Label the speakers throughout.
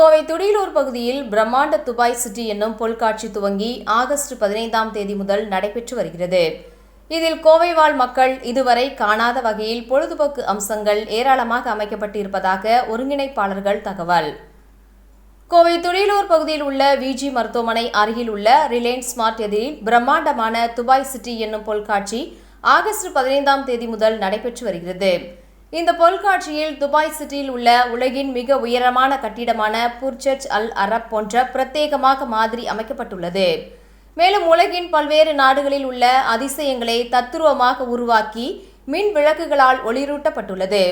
Speaker 1: கோவை துடியலூர் பகுதியில் பிரம்மாண்ட Dubai city என்னும் பொருட்காட்சி துவங்கி ஆகஸ்ட் பதினைந்தாம் தேதி முதல் நடைபெற்று வருகிறது. இதில் கோவை வாழ் மக்கள் இதுவரை காணாத வகையில் பொழுதுபோக்கு அம்சங்கள் ஏராளமாக அமைக்கப்பட்டிருப்பதாக ஒருங்கிணைப்பாளர்கள் தகவல். கோவை துடியலூர் பகுதியில் உள்ள விஜி மருத்துவமனை அருகில் உள்ள ரிலையன்ஸ் ஸ்மார்ட் எதிரில் பிரம்மாண்டமான துபாய் சிட்டி என்னும் பொருட்காட்சி ஆகஸ்ட் பதினைந்தாம் தேதி முதல் நடைபெற்று வருகிறது. இந்த பொருட்காட்சியில் துபாய் சிட்டியில் உள்ள உலகின் மிக உயரமான கட்டிடமான புர்ச்சர்ச் அல் அரப் போன்ற பிரத்யேகமாக மாதிரி அமைக்கப்பட்டுள்ளது. மேலும் உலகின் பல்வேறு நாடுகளில் உள்ள அதிசயங்களை தத்துருவமாக உருவாக்கி மின் விளக்குகளால் ஒளிரூட்டப்பட்டுள்ளது.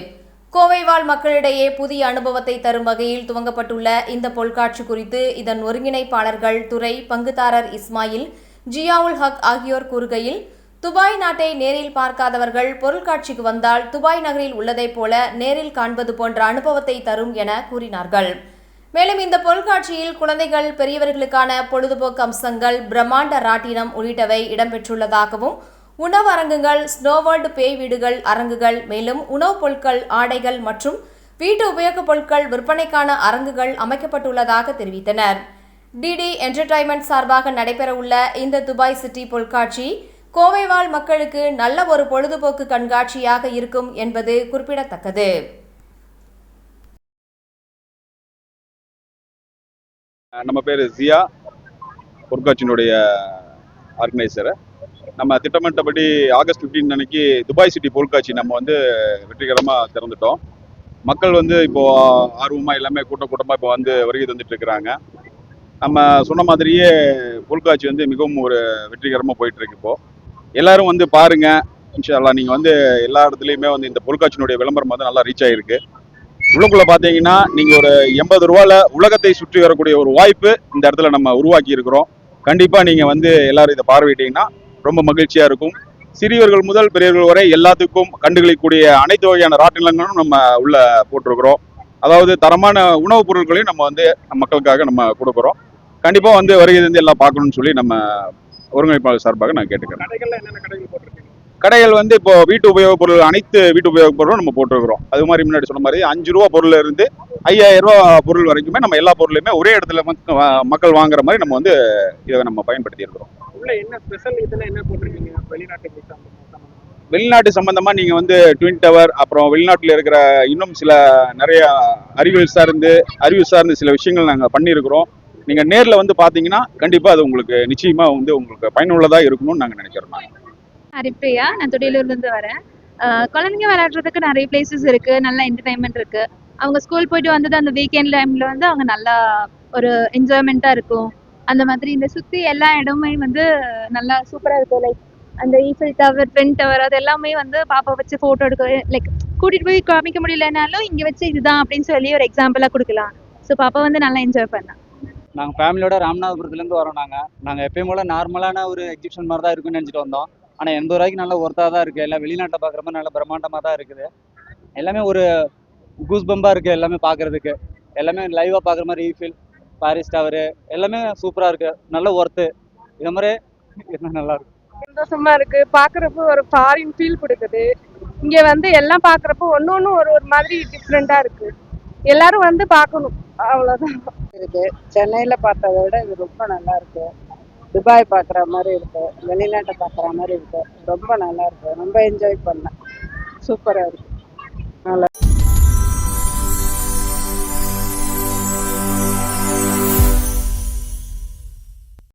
Speaker 1: கோவை வாழ் மக்களிடையே புதிய அனுபவத்தை தரும் வகையில் துவங்கப்பட்டுள்ள இந்த பொருட்காட்சி குறித்து இதன் ஒருங்கிணைப்பாளர்கள் துறை பங்குதாரர் இஸ்மாயில் ஜியாவுல் ஹக் ஆகியோர் கூறுகையில் துபாய் நாட்டை நேரில் பார்க்காதவர்கள் பொருட்காட்சிக்கு வந்தால் துபாய் நகரில் உள்ளதைப் போல நேரில் காண்பது போன்ற அனுபவத்தை தரும் என கூறினார்கள். மேலும் இந்த பொருட்காட்சியில் குழந்தைகள் பெரியவர்களுக்கான பொழுதுபோக்கு அம்சங்கள் பிரம்மாண்ட ராட்டினம் உள்ளிட்டவை இடம்பெற்றுள்ளதாகவும் உணவு அரங்குகள் ஸ்னோவேர்ல்டு பேய் வீடுகள் அரங்குகள் மேலும் உணவுப் பொருட்கள் ஆடைகள் மற்றும் வீட்டு உபயோகப் பொருட்கள் விற்பனைக்கான அரங்குகள் அமைக்கப்பட்டுள்ளதாக தெரிவித்தனர். டிடி என்டர்டைன்மெண்ட் சார்பாக நடைபெறவுள்ள இந்த துபாய் சிட்டி பொருட்காட்சி கோவை வாழ் மக்களுக்கு நல்ல ஒரு பொழுதுபோக்கு கண்காட்சியாக இருக்கும் என்பது குறிப்பிடத்தக்கது.
Speaker 2: நம்ம பேர் ஜியா பொருட்காட்சியினுடைய ஆர்கனைசரு. நம்ம திட்டமிட்டபடி ஆகஸ்ட் 15 அன்னைக்கு துபாய் சிட்டி பொருட்காட்சி நம்ம வந்து வெற்றிகரமாக திறந்துட்டோம். மக்கள் வந்து இப்போது ஆர்வமாக எல்லாமே கூட்டம் கூட்டமாக இப்போ வந்து வருகை தந்துட்டு இருக்கிறாங்க. நம்ம சொன்ன மாதிரியே பொருட்காட்சி வந்து மிகவும் ஒரு வெற்றிகரமாக போயிட்டுருக்கு இப்போது எல்லாரும் வந்து பாருங்க. இன்ஷால்லா நீங்க வந்து எல்லா இடத்துலயுமே வந்து இந்த பொருட்காட்சியினுடைய விளம்பரம் வந்து நல்லா ரீச் ஆயிருக்கு. உள்ளுக்குள்ள பாத்தீங்கன்னா நீங்க ஒரு எண்பது ரூபால உலகத்தை சுற்றி வரக்கூடிய ஒரு வாய்ப்பு இந்த இடத்துல நம்ம உருவாக்கி இருக்கிறோம். கண்டிப்பா நீங்க வந்து எல்லாரும் இதை பார்வையிட்டீங்கன்னா ரொம்ப மகிழ்ச்சியா இருக்கும். சிறியவர்கள் முதல் பெரியவர்கள் வரை எல்லாத்துக்கும் கண்டுகளிக்கூடிய அனைத்து வகையான ராட்டினங்களும் நம்ம உள்ள போட்டிருக்கிறோம். அதாவது தரமான உணவுப் பொருட்களையும் நம்ம வந்து மக்களுக்காக நம்ம கொடுக்குறோம். கண்டிப்பா வந்து வருகை எல்லாம் பார்க்கணும்னு சொல்லி நம்ம ஒருங்கிணைப்பாளர் சார்பாக நான் கேட்டுக்கிறேன்.
Speaker 3: கடைகள்ல என்னென்ன கடைகள்
Speaker 2: வந்து இப்போ வீட்டு உபயோகப் பொருள் அனைத்து வீட்டு உபயோகப் பொருளும் நம்ம போட்டிருக்கிறோம். அது மாதிரி முன்னாடி சொன்ன மாதிரி அஞ்சு ரூபா பொருள்ல இருந்து ஐயாயிரம் ரூபா பொருள் வரைக்குமே நம்ம எல்லா பொருளையுமே ஒரே இடத்துல மக்கள் வாங்குற மாதிரி நம்ம வந்து இதை நம்ம பயன்படுத்தி இருக்கிறோம்.
Speaker 3: உள்ள என்ன ஸ்பெஷல் இதுல என்ன போட்டிருக்கீங்க? வெளிநாட்டுக்கு சம்பந்தமா- சம்பந்தமா?
Speaker 2: வெளிநாட்டு சம்பந்தமா நீங்க வந்து ட்வின் டவர் அப்புறம் வெளிநாட்டுல இருக்கிற இன்னும் சில நிறைய அறிவியல் சார்ந்து அறிவியல் சார்ந்து சில விஷயங்கள் நாங்க பண்ணியிருக்கிறோம். நீங்க நேர்ல வந்து பாத்தீங்கன்னா கண்டிப்பா அது உங்களுக்கு நிச்சயமா வந்து உங்களுக்கு பயனுள்ளதா இருக்கணும்னு நாங்க நினைக்கிறோம்
Speaker 4: ஹரிப்ரியா நான் துடியலூர்லேருந்து வரேன். குழந்தைங்க விளையாடுறதுக்கு நிறைய பிளேசஸ் இருக்கு நல்ல என்டர்டைன்மெண்ட் இருக்கு. அவங்க ஸ்கூல் போயிட்டு வந்தது அந்த வீக்கெண்ட் டைம்ல வந்து அவங்க நல்லா ஒரு என்ஜாய்மெண்ட்டாக இருக்கும். அந்த மாதிரி இந்த சுற்றி எல்லா இடமுமே வந்து நல்லா சூப்பராக இருக்கும். லைக் அந்த ஈஃபில் டவர் ட்வின் டவர் அது எல்லாமே வந்து பாப்பா வச்சு ஃபோட்டோ எடுக்க லைக் கூட்டிட்டு போய் காமிக்க முடியலனாலும் இங்கே வச்சு இதுதான் அப்படின்னு சொல்லி ஒரு எக்ஸாம்பிளாக கொடுக்கலாம். ஸோ பாப்பா வந்து நல்லா என்ஜாய் பண்ணா.
Speaker 5: நாங்கள் ஃபேமிலியோட ராமநாதபுரத்துலேருந்து வரோம் நாங்கள் நாங்கள் எப்பயும் போல் நார்மலான ஒரு எக்ஸிபிஷன் மாதிரி தான் இருக்குன்னு நினச்சிட்டு வந்தோம். ஆனால் எண்பது ரூபாய்க்கு நல்ல ஒர்த்தாக தான் இருக்குது எல்லாம் வெளிநாட்டை பார்க்குற மாதிரி நல்ல பிரம்மாண்டமாக தான் இருக்குது. எல்லாமே ஒரு கூஸ் பம்பாக இருக்குது எல்லாமே பார்க்குறதுக்கு எல்லாமே லைவாக பார்க்குற மாதிரி ரீஃபில் பாரிஸ் டவரு எல்லாமே சூப்பராக இருக்குது நல்ல ஒர்த்து இது மாதிரி இருந்தால் நல்லா இருக்கும்.
Speaker 6: சந்தோஷமா இருக்கு. பாக்குறப்போ ஒரு ஃபாரின் ஃபீல் கொடுக்குது. இங்க வந்து எல்லாம் பாக்குறப்போ ஒன்னொன்னு ஒரு ஒரு மாதிரி டிஃப்ரெண்டா இருக்கு. எல்லாரும் வந்து பார்க்கணும். அவ்வளவுதான்.
Speaker 7: இருக்குது. சென்னையில் பார்த்ததை விட இது ரொம்ப நல்லா இருக்கு. துபாய் பார்க்குற மாதிரி இருக்கு. வெளிநாட்டை பார்க்குற மாதிரி இருக்கு. ரொம்ப நல்லா இருக்கு. ரொம்ப என்ஜாய் பண்ணேன். சூப்பராக இருக்கு.